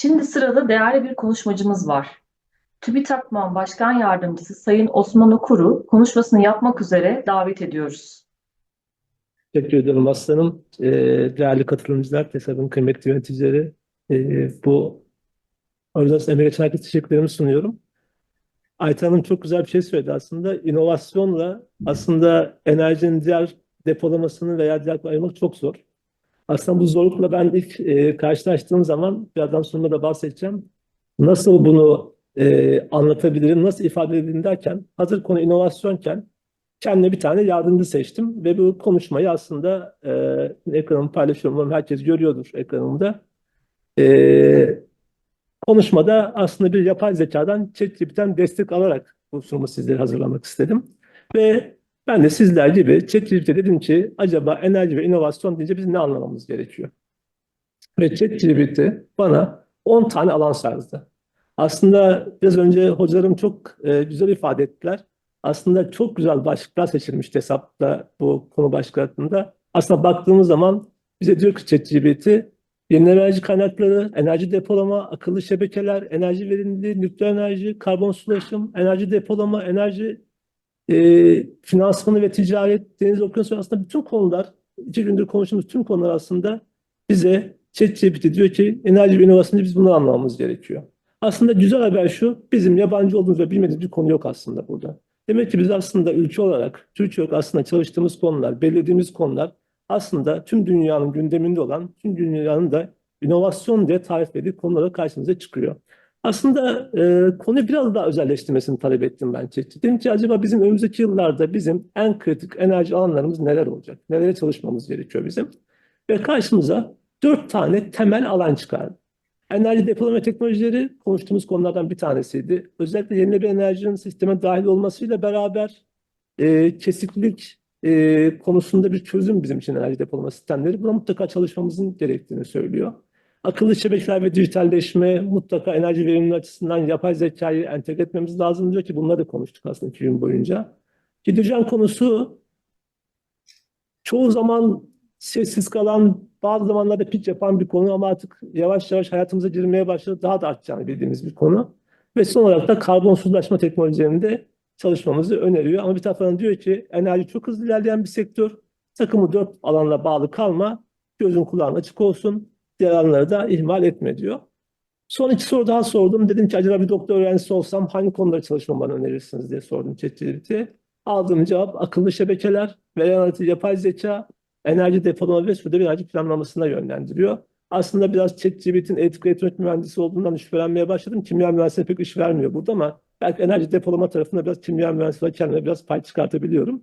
Şimdi sırada değerli bir konuşmacımız var. TÜBİTAK-MAN Başkan Yardımcısı Sayın Osman Okur'u konuşmasını yapmak üzere davet ediyoruz. Teşekkür ederim aslanım. Ee, değerli katılımcılar, TESAB'ın kıymetli yöneticileri, ee, bu organizasyon için herkese teşekkürlerimi sunuyorum. Ayten Hanım çok güzel bir şey söyledi aslında. İnovasyonla aslında enerjinin diğer depolamasını veya diğer ayırmak çok zor. Aslında bu zorlukla ben ilk e, karşılaştığım zaman birazdan sonunda da bahsedeceğim. Nasıl bunu e, anlatabilirim, nasıl ifade edebilirim derken hazır konu inovasyonken kendime bir tane yardımcı seçtim ve bu konuşmayı aslında e, ekranımı paylaşıyorum. Umarım herkes görüyordur ekranımda. E, konuşmada aslında bir yapay zekadan ChatGPT'den destek alarak bu sunumu sizlere hazırlamak istedim. Ve ben de sizler gibi ChatGPT'e dedim ki acaba enerji ve inovasyon deyince biz ne anlamamız gerekiyor? Ve ChatGPT bana 10 tane alan sardı. Aslında biraz önce hocalarım çok e, güzel ifade ettiler. Aslında çok güzel başlıklar seçilmiş hesapta bu konu başlığı hakkında. Aslında baktığımız zaman bize diyor ki ChatGPT yeni enerji kaynakları, enerji depolama, akıllı şebekeler, enerji verimliliği, nükleer enerji, karbon sulaşım, enerji depolama, enerji e, finansmanı ve ticaret, deniz okyanusu aslında bütün konular, iki gündür konuştuğumuz tüm konular aslında bize ChatGPT diyor ki enerji ve inovasyonu biz bunu anlamamız gerekiyor. Aslında güzel haber şu, bizim yabancı olduğumuz ve bilmediğimiz bir konu yok aslında burada. Demek ki biz aslında ülke olarak, Türkiye olarak aslında çalıştığımız konular, belirlediğimiz konular aslında tüm dünyanın gündeminde olan, tüm dünyanın da inovasyon diye tarif edildiği konulara karşımıza çıkıyor. Aslında e, konuyu biraz daha özelleştirmesini talep ettim ben çeşitli. Dedim ki acaba bizim önümüzdeki yıllarda bizim en kritik enerji alanlarımız neler olacak? Nelere çalışmamız gerekiyor bizim? Ve karşımıza dört tane temel alan çıkardı. Enerji depolama teknolojileri konuştuğumuz konulardan bir tanesiydi. Özellikle yenilenebilir enerjinin sisteme dahil olmasıyla beraber e, kesiklilik e, konusunda bir çözüm bizim için enerji depolama sistemleri. Buna mutlaka çalışmamızın gerektiğini söylüyor. Akıllı şebekeler ve dijitalleşme, mutlaka enerji verimliliği açısından yapay zekayı entegre etmemiz lazım diyor ki bunları da konuştuk aslında iki gün boyunca. Hidrojen konusu çoğu zaman sessiz kalan, bazı zamanlarda pitch yapan bir konu ama artık yavaş yavaş hayatımıza girmeye başladı. Daha da artacağını bildiğimiz bir konu. Ve son olarak da karbonsuzlaşma teknolojilerinde çalışmamızı öneriyor. Ama bir taraftan diyor ki enerji çok hızlı ilerleyen bir sektör. Takımı dört alanla bağlı kalma. Gözün kulağın açık olsun. Alanları da ihmal etme diyor. Son iki soru daha sordum. Dedim ki acaba bir doktor öğrencisi olsam hangi konuları çalışmamı bana önerirsiniz diye sordum ChatGPT'ye. Aldığım cevap akıllı şebekeler, veri analizi, yapay zeka, enerji depolama ve suda enerji planlamasına yönlendiriyor. Aslında biraz ChatGPT'nin elektrik elektronik mühendisi olduğundan şüphelenmeye başladım. Kimya mühendisliğine pek iş vermiyor burada ama belki enerji depolama tarafında biraz kimya mühendisi olarak kendime biraz pay çıkartabiliyorum.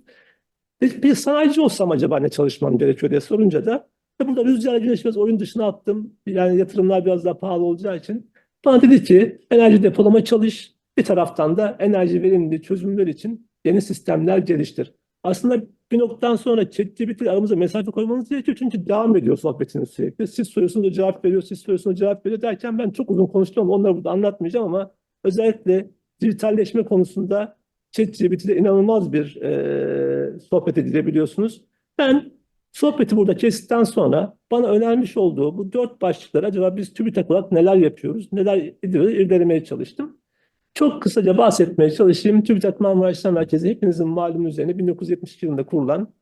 Bir, sanayici olsam acaba ne çalışmam gerekiyor diye sorunca da burada rüzgar güneş oyun dışına attım. Yani yatırımlar biraz daha pahalı olacağı için. Bana dedi ki enerji depolama çalış. Bir taraftan da enerji verimli çözümler için yeni sistemler geliştir. Aslında bir noktadan sonra ChatGPT aramıza mesafe koymanız gerekiyor çünkü devam ediyor sohbetiniz sürekli. Siz soruyorsunuz cevap veriyor, siz soruyorsunuz cevap veriyor derken ben çok uzun konuştum onları burada anlatmayacağım ama özellikle dijitalleşme konusunda ChatGPT'de inanılmaz bir e, sohbet edilebiliyorsunuz. Ben sohbeti burada kestikten sonra bana önermiş olduğu bu dört başlıkları acaba biz TÜBİTAK olarak neler yapıyoruz, neler ediyoruz irdelemeye çalıştım. Çok kısaca bahsetmeye çalışayım. TÜBİTAK Marmara Merkezi hepinizin malumu üzerine 1972 yılında kurulan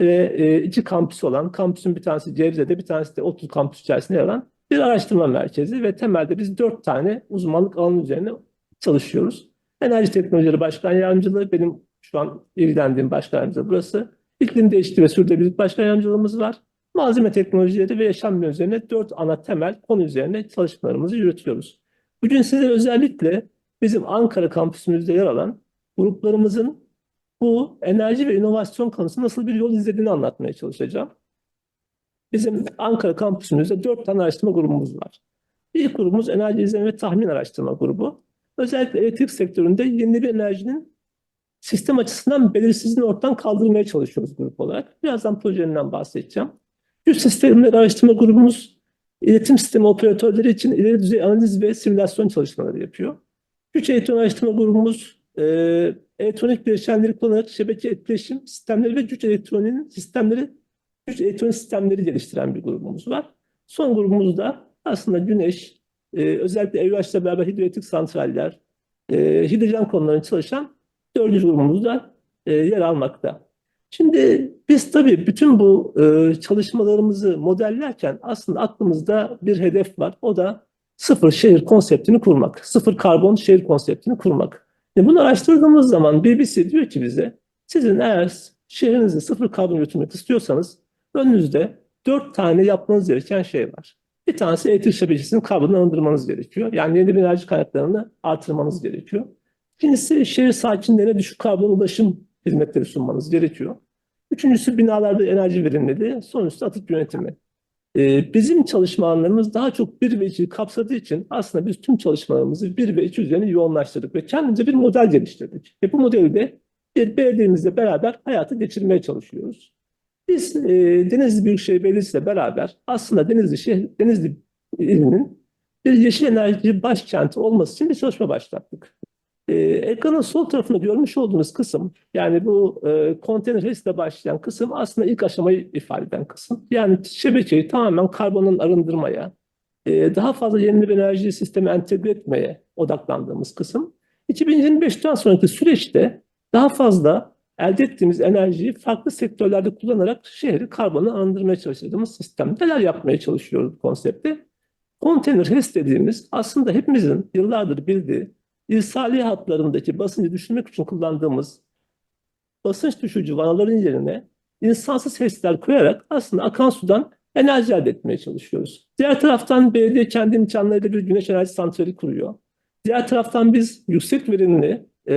ve e, iki kampüs olan, kampüsün bir tanesi Cevze'de, bir tanesi de ODTÜ kampüs içerisinde yer alan bir araştırma merkezi ve temelde biz dört tane uzmanlık alanı üzerine çalışıyoruz. Enerji Teknolojileri Başkan Yardımcılığı, benim şu an ilgilendiğim başkan yardımcılığı burası. İklim değişikliği ve sürdürülebilirlik başkan yardımcılığımız var. Malzeme teknolojileri ve yaşam üzerine dört ana temel konu üzerine çalışmalarımızı yürütüyoruz. Bugün size özellikle bizim Ankara kampüsümüzde yer alan gruplarımızın bu enerji ve inovasyon konusunda nasıl bir yol izlediğini anlatmaya çalışacağım. Bizim Ankara kampüsümüzde dört tane araştırma grubumuz var. İlk grubumuz enerji izleme ve tahmin araştırma grubu. Özellikle elektrik sektöründe yenilenebilir enerjinin sistem açısından belirsizliğini ortadan kaldırmaya çalışıyoruz grup olarak. Birazdan projelerinden bahsedeceğim. Güç sistemleri araştırma grubumuz iletim sistemi operatörleri için ileri düzey analiz ve simülasyon çalışmaları yapıyor. Güç elektronik araştırma grubumuz e, elektronik bileşenleri kullanarak şebeke etkileşim sistemleri ve güç elektroniğinin sistemleri, güç elektronik sistemleri geliştiren bir grubumuz var. Son grubumuz da aslında güneş, e, özellikle EVH'la beraber hidroelektrik santraller, e, hidrojen konularında çalışan dördüncü grubumuzda e, yer almakta. Şimdi biz tabii bütün bu e, çalışmalarımızı modellerken aslında aklımızda bir hedef var. O da sıfır şehir konseptini kurmak. Sıfır karbon şehir konseptini kurmak. E, bunu araştırdığımız zaman BBC diyor ki bize sizin eğer şehrinizde sıfır karbon üretmek istiyorsanız önünüzde dört tane yapmanız gereken şey var. Bir tanesi elektrik şebekesinin karbonu arındırmanız gerekiyor. Yani yeni bir enerji kaynaklarını artırmanız gerekiyor. İkincisi şehir sakinlerine düşük karbon ulaşım hizmetleri sunmanız gerekiyor. Üçüncüsü binalarda enerji verimliliği, sonrası atık yönetimi. Ee, bizim çalışma alanlarımız daha çok bir ve iki kapsadığı için aslında biz tüm çalışmalarımızı bir ve iki üzerine yoğunlaştırdık ve kendimize bir model geliştirdik. Ve bu modeli de bir belediyemizle beraber hayata geçirmeye çalışıyoruz. Biz e, Denizli Büyükşehir Belediyesi ile beraber aslında Denizli, şehir, Denizli ilinin bir yeşil enerji başkenti olması için bir çalışma başlattık. E, ekranın sol tarafında görmüş olduğunuz kısım, yani bu e, konteyner HES'le başlayan kısım aslında ilk aşamayı ifade eden kısım. Yani şebekeyi tamamen karbonun arındırmaya, e, daha fazla yenilenebilir enerji sistemi entegre etmeye odaklandığımız kısım. 2025'ten sonraki süreçte daha fazla elde ettiğimiz enerjiyi farklı sektörlerde kullanarak şehri karbonu arındırmaya çalıştığımız sistem. Neler yapmaya çalışıyoruz bu konsepte? Konteyner HES dediğimiz aslında hepimizin yıllardır bildiği irsali hatlarındaki basıncı düşürmek için kullandığımız basınç düşürücü vanaların yerine insansız HES'ler koyarak aslında akan sudan enerji elde etmeye çalışıyoruz. Diğer taraftan belediye kendi imkanlarıyla bir güneş enerji santrali kuruyor. Diğer taraftan biz yüksek verimli e,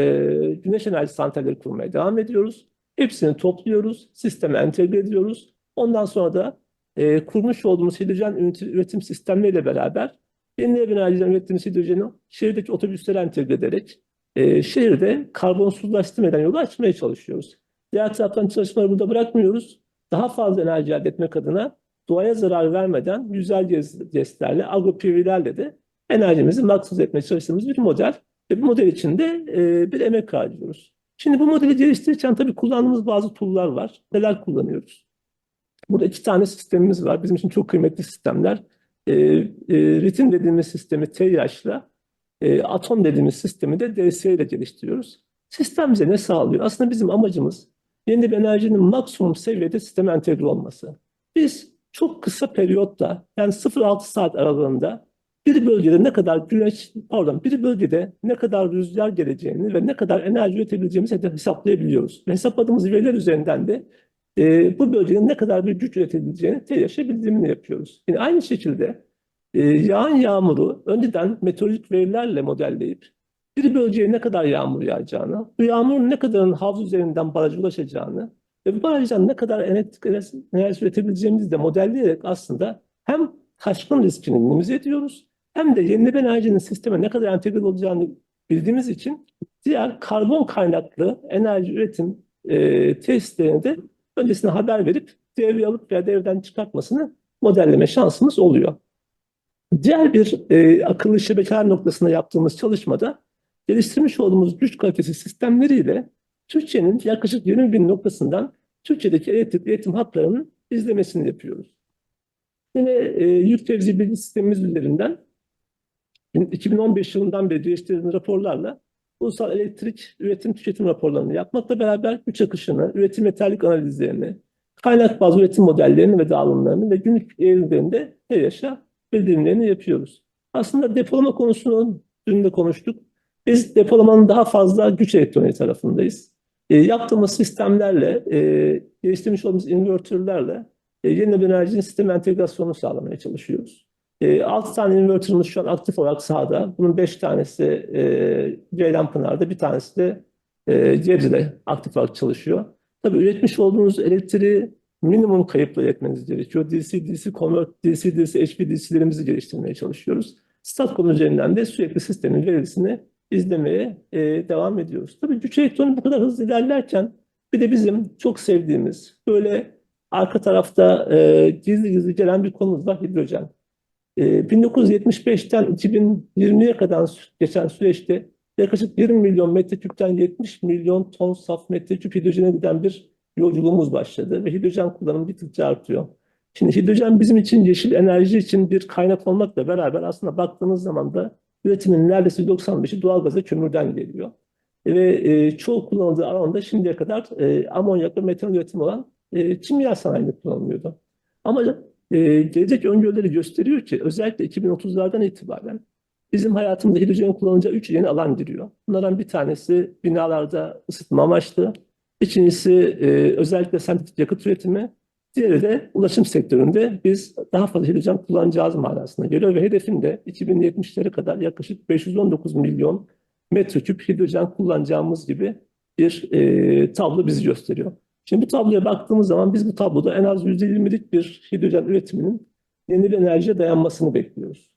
güneş enerji santralleri kurmaya devam ediyoruz. Hepsini topluyoruz, sisteme entegre ediyoruz. Ondan sonra da e, kurmuş olduğumuz hidrojen üretim sistemleriyle beraber yenilenebilir enerjiden ürettiğimiz hidrojeni şehirdeki otobüslere entegre ederek e, şehirde karbonsuzlaştırmadan yolu açmaya çalışıyoruz. Diğer taraftan çalışmaları burada bırakmıyoruz. Daha fazla enerji elde etmek adına doğaya zarar vermeden güzel jestlerle, agropivilerle de enerjimizi maksimize etmeye çalıştığımız bir model. Ve bu model içinde e, bir emek harcıyoruz. Şimdi bu modeli geliştirirken tabii kullandığımız bazı tool'lar var. Neler kullanıyoruz? Burada iki tane sistemimiz var. Bizim için çok kıymetli sistemler. E, e, ritim dediğimiz sistemi TYH'la, e, atom dediğimiz sistemi de DSE ile geliştiriyoruz. Sistem bize ne sağlıyor? Aslında bizim amacımız yeni enerjinin maksimum seviyede sisteme entegre olması. Biz çok kısa periyotta yani 0-6 saat aralığında bir bölgede ne kadar güneş, pardon, bir bölgede ne kadar rüzgar geleceğini ve ne kadar enerji üretebileceğimizi hesaplayabiliyoruz. Ve hesapladığımız veriler üzerinden de e, bu bölgenin ne kadar bir güç üretebileceğini TYŞ'e yapıyoruz. Yine aynı şekilde e, yağan yağmuru önceden meteorolojik verilerle modelleyip bir bölgeye ne kadar yağmur yağacağını, bu yağmurun ne kadarın havuz üzerinden baraja ulaşacağını ve bu barajdan ne kadar elektrik enerjisi üretebileceğimizi de modelleyerek aslında hem taşkın riskini minimize ediyoruz hem de yenilenebilir enerjinin sisteme ne kadar entegre olacağını bildiğimiz için diğer karbon kaynaklı enerji üretim e, tesislerine de öncesine haber verip devreye alıp veya devreden çıkartmasını modelleme şansımız oluyor. Diğer bir e, akıllı şebekeler noktasında yaptığımız çalışmada geliştirmiş olduğumuz güç kalitesi sistemleriyle Türkiye'nin yaklaşık 20 bin noktasından Türkiye'deki elektrik iletim hatlarının izlemesini yapıyoruz. Yine e, yük tevzi bilgi sistemimiz üzerinden 2015 yılından beri geliştirdiğimiz raporlarla ulusal elektrik üretim tüketim raporlarını yapmakla beraber güç akışını, üretim yeterlik analizlerini, kaynak bazlı üretim modellerini ve dağılımlarını ve günlük eğilimlerinde her yaşa bildirimlerini yapıyoruz. Aslında depolama konusunu dün de konuştuk. Biz depolamanın daha fazla güç elektroniği tarafındayız. E, yaptığımız sistemlerle, e, geliştirmiş olduğumuz invertörlerle e, yenilenebilir enerjinin sistem entegrasyonunu sağlamaya çalışıyoruz. E, 6 tane invertörümüz şu an aktif olarak sahada. Bunun 5 tanesi e, Ceylanpınar'da, bir tanesi de e, aktif olarak çalışıyor. Tabii üretmiş olduğunuz elektriği minimum kayıpla üretmeniz gerekiyor. DC-DC convert, DC-DC HVDC'lerimizi geliştirmeye çalışıyoruz. Statcom üzerinden de sürekli sistemin verisini izlemeye e, devam ediyoruz. Tabii güç elektronu bu kadar hızlı ilerlerken bir de bizim çok sevdiğimiz böyle arka tarafta e, gizli gizli gelen bir konumuz var hidrojen. E, 1975'ten 2020'ye kadar geçen süreçte yaklaşık 20 milyon metreküpten 70 milyon ton saf metreküp hidrojene giden bir yolculuğumuz başladı ve hidrojen kullanımı gittikçe artıyor. Şimdi hidrojen bizim için yeşil enerji için bir kaynak olmakla beraber aslında baktığınız zaman da üretimin neredeyse 95'i doğalgaz ve kömürden geliyor. Ve e, çoğu kullanıldığı alanda şimdiye kadar e, amonyak ve metan üretimi olan e, kimya sanayinde kullanılıyordu. Ama e, gelecek öngörüleri gösteriyor ki özellikle 2030'lardan itibaren bizim hayatımızda hidrojenin kullanılacağı üç yeni alan giriyor. Bunlardan bir tanesi binalarda ısıtma amaçlı, ikincisi e, özellikle sentetik yakıt üretimi, diğeri de ulaşım sektöründe biz daha fazla hidrojen kullanacağız manasına geliyor ve hedefin de 2070'lere kadar yaklaşık 519 milyon metreküp hidrojen kullanacağımız gibi bir e, tablo bizi gösteriyor. Şimdi bu tabloya baktığımız zaman biz bu tabloda en az %20'lik bir hidrojen üretiminin yenilenebilir enerjiye dayanmasını bekliyoruz.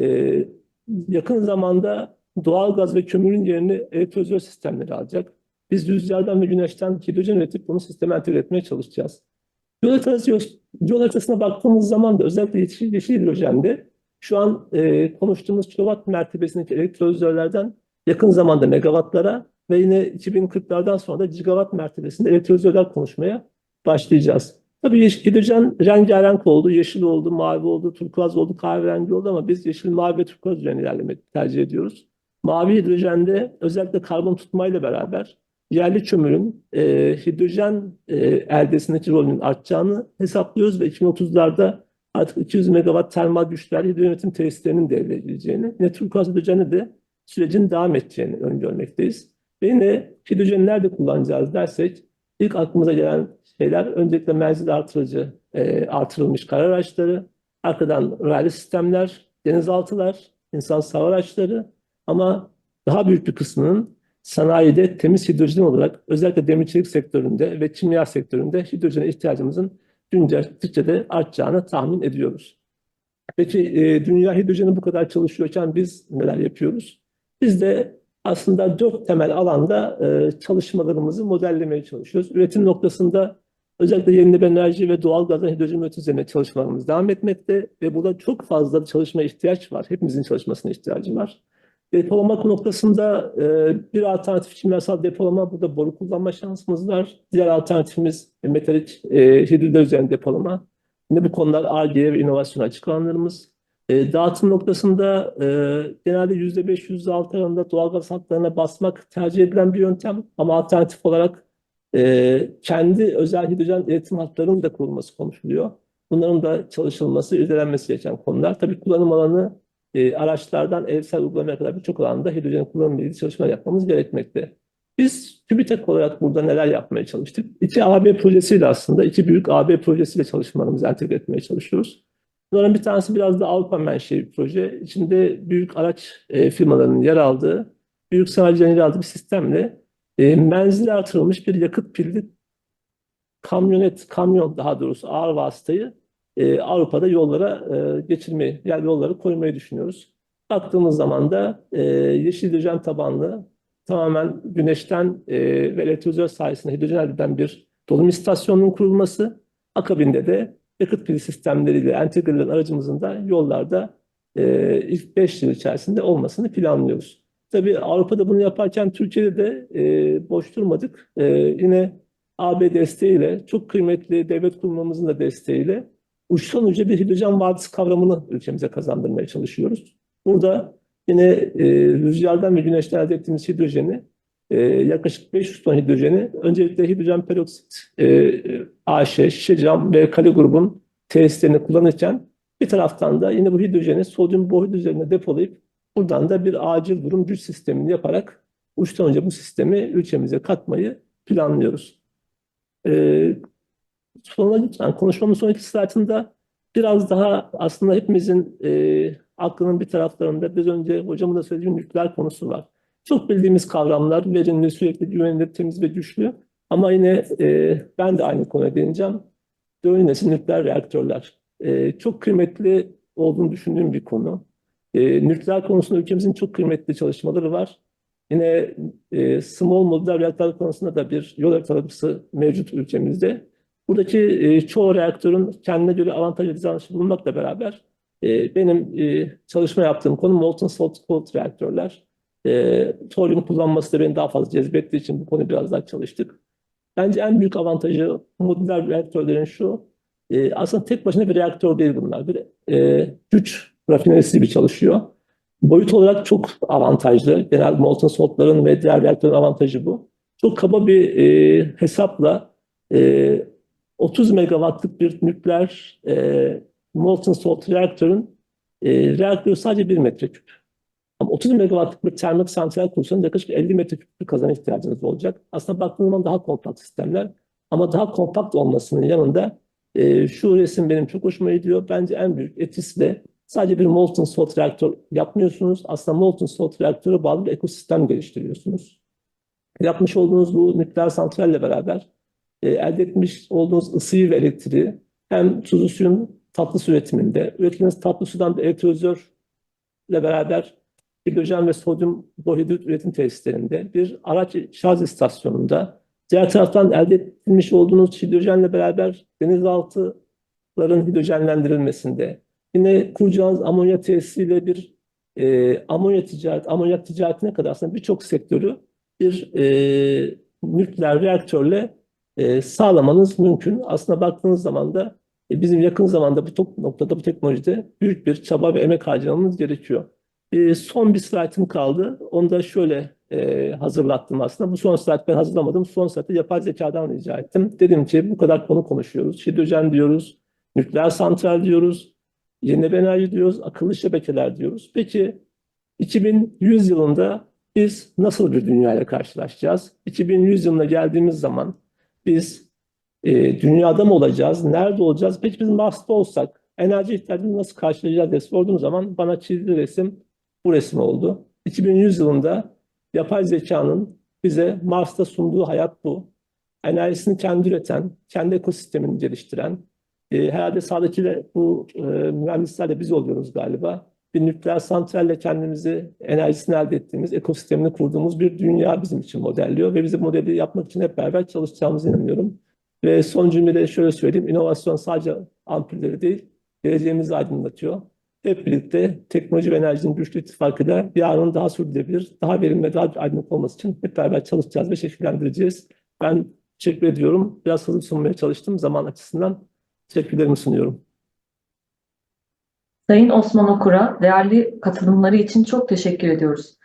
E, yakın zamanda doğal gaz ve kömürün yerini elektrolizör sistemleri alacak. Biz rüzgardan ve güneşten hidrojen üretip bunu sisteme entegre etmeye çalışacağız. Yol haritası, yol haritasına baktığımız zaman da özellikle yeşil, yeşil hidrojende şu an e, konuştuğumuz kilowatt mertebesindeki elektrolizörlerden yakın zamanda megawattlara ve yine 2040'lardan sonra da gigawatt mertebesinde elektrolizörler konuşmaya başlayacağız. Tabii hidrojen rengarenk oldu, yeşil oldu, mavi oldu, turkuaz oldu, kahverengi oldu ama biz yeşil, mavi ve turkuaz üzerine ilerlemeyi tercih ediyoruz. Mavi hidrojende özellikle karbon tutmayla beraber yerli kömürün e, hidrojen e, eldesindeki rolünün artacağını hesaplıyoruz ve 2030'larda artık 200 megawatt termal güçler hidrojen üretim tesislerinin devreye gireceğini, yine turkuaz hidrojeni de sürecin devam edeceğini öngörmekteyiz. Yine hidrojeni nerede kullanacağız dersek ilk aklımıza gelen şeyler öncelikle menzil artırıcı, e, artırılmış kar araçları, arkadan raylı sistemler, denizaltılar, insan hava araçları ama daha büyük bir kısmının sanayide temiz hidrojen olarak özellikle demirçilik sektöründe ve kimya sektöründe hidrojene ihtiyacımızın gün geçtikçe de artacağını tahmin ediyoruz. Peki e, dünya hidrojeni bu kadar çalışıyorken biz neler yapıyoruz? Biz de aslında dört temel alanda e, çalışmalarımızı modellemeye çalışıyoruz. Üretim noktasında özellikle yenilenebilir enerji ve doğal gazdan hidrojen üzerine çalışmalarımız devam etmekte ve burada çok fazla çalışma ihtiyaç var. Hepimizin çalışmasına ihtiyacı var. Depolama noktasında e, bir alternatif kimyasal depolama, burada boru kullanma şansımız var. Diğer alternatifimiz e, metalik e, üzerine depolama. Yine bu konular Ar-Ge ve inovasyon açık alanlarımız. E, dağıtım noktasında e, genelde %5, %6 arasında doğalgaz hatlarına basmak tercih edilen bir yöntem. Ama alternatif olarak e, kendi özel hidrojen iletim hatlarının da kurulması konuşuluyor. Bunların da çalışılması, irdelenmesi gereken konular. Tabii kullanım alanı e, araçlardan evsel uygulamaya kadar birçok alanda hidrojen kullanımıyla ilgili çalışmalar yapmamız gerekmekte. Biz TÜBİTAK olarak burada neler yapmaya çalıştık? İki AB projesiyle aslında, iki büyük AB projesiyle çalışmalarımızı entegre etmeye çalışıyoruz. Bunların bir tanesi biraz da Avrupa menşeli bir proje. İçinde büyük araç e, firmalarının yer aldığı, büyük sanayicilerin yer aldığı bir sistemle e, menzili artırılmış bir yakıt pilli kamyonet, kamyon daha doğrusu ağır vasıtayı e, Avrupa'da yollara e, geçirmeyi, yani yolları koymayı düşünüyoruz. Baktığımız zaman da e, yeşil hidrojen tabanlı tamamen güneşten e, ve elektrolizör sayesinde hidrojen elde eden bir dolum istasyonunun kurulması, akabinde de yakıt pili sistemleriyle entegre edilen aracımızın da yollarda e, ilk 5 yıl içerisinde olmasını planlıyoruz. Tabii Avrupa'da bunu yaparken Türkiye'de de e, boş durmadık. E, yine AB desteğiyle, çok kıymetli devlet kurumumuzun da desteğiyle uçtan uca bir hidrojen vadisi kavramını ülkemize kazandırmaya çalışıyoruz. Burada yine e, rüzgardan ve güneşten elde ettiğimiz hidrojeni, e, yaklaşık 500 ton hidrojeni, öncelikle hidrojen peroksit, e, AŞ, şişe cam ve kale grubun tesislerini kullanırken bir taraftan da yine bu hidrojeni sodyum bohid üzerine depolayıp buradan da bir acil durum güç sistemini yaparak uçtan önce bu sistemi ülkemize katmayı planlıyoruz. E, sonra, yani konuşmamın son iki slaytında biraz daha aslında hepimizin e, aklının bir taraflarında biraz önce hocamın da söylediği nükleer konusu var. Çok bildiğimiz kavramlar, verimli, sürekli güvenilir, temiz ve güçlü. Ama yine e, ben de aynı konuya değineceğim. Dördüncü nükleer reaktörler. E, çok kıymetli olduğunu düşündüğüm bir konu. E, nükleer konusunda ülkemizin çok kıymetli çalışmaları var. Yine e, small modular reaktör konusunda da bir yol haritası mevcut ülkemizde. Buradaki e, çoğu reaktörün kendine göre avantajlı dizaynı bulunmakla beraber e, benim e, çalışma yaptığım konu molten salt cooled reaktörler. E, toryum kullanması da beni daha fazla cezbettiği için bu konuyu biraz daha çalıştık. Bence en büyük avantajı modüler reaktörlerin şu, e, aslında tek başına bir reaktör değil bunlar. Bir e, güç rafinerisi gibi çalışıyor. Boyut olarak çok avantajlı. Genel molten saltların ve diğer reaktörün avantajı bu. Çok kaba bir e, hesapla e, 30 megawattlık bir nükleer e, molten salt reaktörün e, reaktörü sadece 1 metreküp. Ama 30 megawattlık bir termik santral kursanız yaklaşık 50 metreküp kazan ihtiyacınız olacak. Aslında baktığınız zaman daha kompakt sistemler. Ama daha kompakt olmasının yanında e, şu resim benim çok hoşuma gidiyor. Bence en büyük etisi de sadece bir molten salt reaktör yapmıyorsunuz. Aslında molten salt reaktöre bağlı bir ekosistem geliştiriyorsunuz. Yapmış olduğunuz bu nükleer santralle beraber e, elde etmiş olduğunuz ısıyı ve elektriği hem tuzlu suyun tatlı su üretiminde, üretildiğiniz tatlı sudan bir elektrolizörle beraber hidrojen ve sodyum borhidrit üretim tesislerinde, bir araç şarj istasyonunda, diğer taraftan elde edilmiş olduğunuz hidrojenle beraber denizaltıların hidrojenlendirilmesinde, yine kuracağınız amonya tesisiyle bir e, amonya ticaret, amonyak ticaretine kadar aslında birçok sektörü bir e, nükleer reaktörle e, sağlamanız mümkün. Aslında baktığınız zaman da e, bizim yakın zamanda bu noktada bu teknolojide büyük bir çaba ve emek harcamamız gerekiyor. E, son bir slaytım kaldı. Onu da şöyle e, hazırlattım aslında. Bu son slayt ben hazırlamadım. Son slaytı yapay zekadan rica ettim. Dedim ki bu kadar konu konuşuyoruz. Hidrojen diyoruz, nükleer santral diyoruz, yenilenebilir enerji diyoruz, akıllı şebekeler diyoruz. Peki 2100 yılında biz nasıl bir dünyayla karşılaşacağız? 2100 yılına geldiğimiz zaman biz e, dünyada mı olacağız? Nerede olacağız? Peki biz Mars'ta olsak enerji ihtiyacını nasıl karşılayacağız diye sorduğum zaman bana çizdiği resim bu resim oldu. 2100 yılında yapay zekanın bize Mars'ta sunduğu hayat bu. Enerjisini kendi üreten, kendi ekosistemini geliştiren, e, herhalde sağdaki de bu e, mühendisler de biz oluyoruz galiba. Bir nükleer santralle kendimizi enerjisini elde ettiğimiz, ekosistemini kurduğumuz bir dünya bizim için modelliyor ve bizi modeli yapmak için hep beraber çalışacağımıza inanıyorum. Ve son cümlede şöyle söyleyeyim, inovasyon sadece ampulleri değil, geleceğimizi aydınlatıyor. Hep birlikte teknoloji ve enerjinin güçlü ittifakıyla yarının daha sürdürülebilir, daha verimli ve daha aydınlık olması için hep beraber çalışacağız ve şekillendireceğiz. Ben teşekkür ediyorum. Biraz hızlı sunmaya çalıştım zaman açısından. Teşekkürlerimi sunuyorum. Sayın Osman Okur'a değerli katılımları için çok teşekkür ediyoruz.